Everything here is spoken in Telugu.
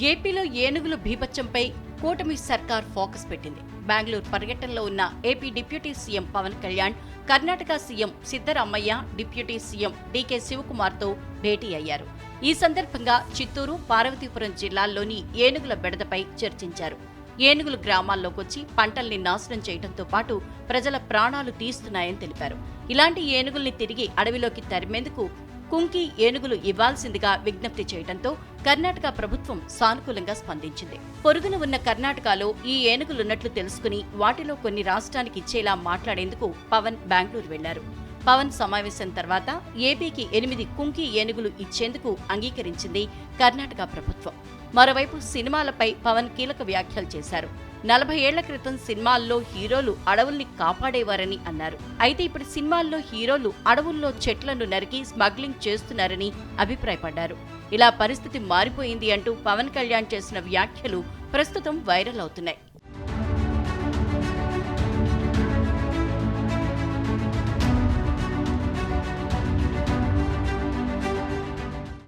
ఏపీలో ఏనుగుల భీభత్యంపై కూటమి సర్కార్ ఫోకస్ పెట్టింది. బెంగళూరు పర్యటనలో ఉన్న AP deputy CM Pawan Kalyan Karnataka CM Siddaramaiah deputy CM DK శివకుమార్తో భేటీ అయ్యారు. ఈ సందర్భంగా చిత్తూరు పార్వతీపురం జిల్లాల్లోని ఏనుగుల బెడదపై చర్చించారు. ఏనుగులు గ్రామాల్లోకొచ్చి పంటల్ని నాశనం చేయడంతో పాటు ప్రజల ప్రాణాలు తీస్తున్నాయని తెలిపారు. ఇలాంటి ఏనుగుల్ని తిరిగి అడవిలోకి తరిమేందుకు కుంకి ఏనుగులు ఇవ్వాల్సిందిగా విజ్ఞప్తి చేయడంతో కర్ణాటక ప్రభుత్వం సానుకూలంగా స్పందించింది. పొరుగున ఉన్న కర్ణాటకలో ఈ ఏనుగులున్నట్లు తెలుసుకుని వాటిలో కొన్ని రాష్ట్రానికి ఇచ్చేలా మాట్లాడేందుకు పవన్ బెంగళూరు వెళ్ళారు. పవన్ సమావేశం తర్వాత ఏపీకి ఎనిమిది కుంకి ఏనుగులు ఇచ్చేందుకు అంగీకరించింది కర్ణాటక ప్రభుత్వం. మరోవైపు సినిమాలపై పవన్ కీలక వ్యాఖ్యలు చేశారు. నలభై ఏళ్ళ క్రితం సినిమాల్లో హీరోలు అడవుల్ని కాపాడేవారని అన్నారు. అయితే ఇప్పుడు సినిమాల్లో హీరోలు అడవుల్లో చెట్లను నరికి స్మగ్లింగ్ చేస్తున్నారని అభిప్రాయపడ్డారు. ఇలా పరిస్థితి మారిపోయింది అంటూ పవన్ కళ్యాణ్ చేసిన వ్యాఖ్యలు ప్రస్తుతం వైరల్ అవుతున్నాయి.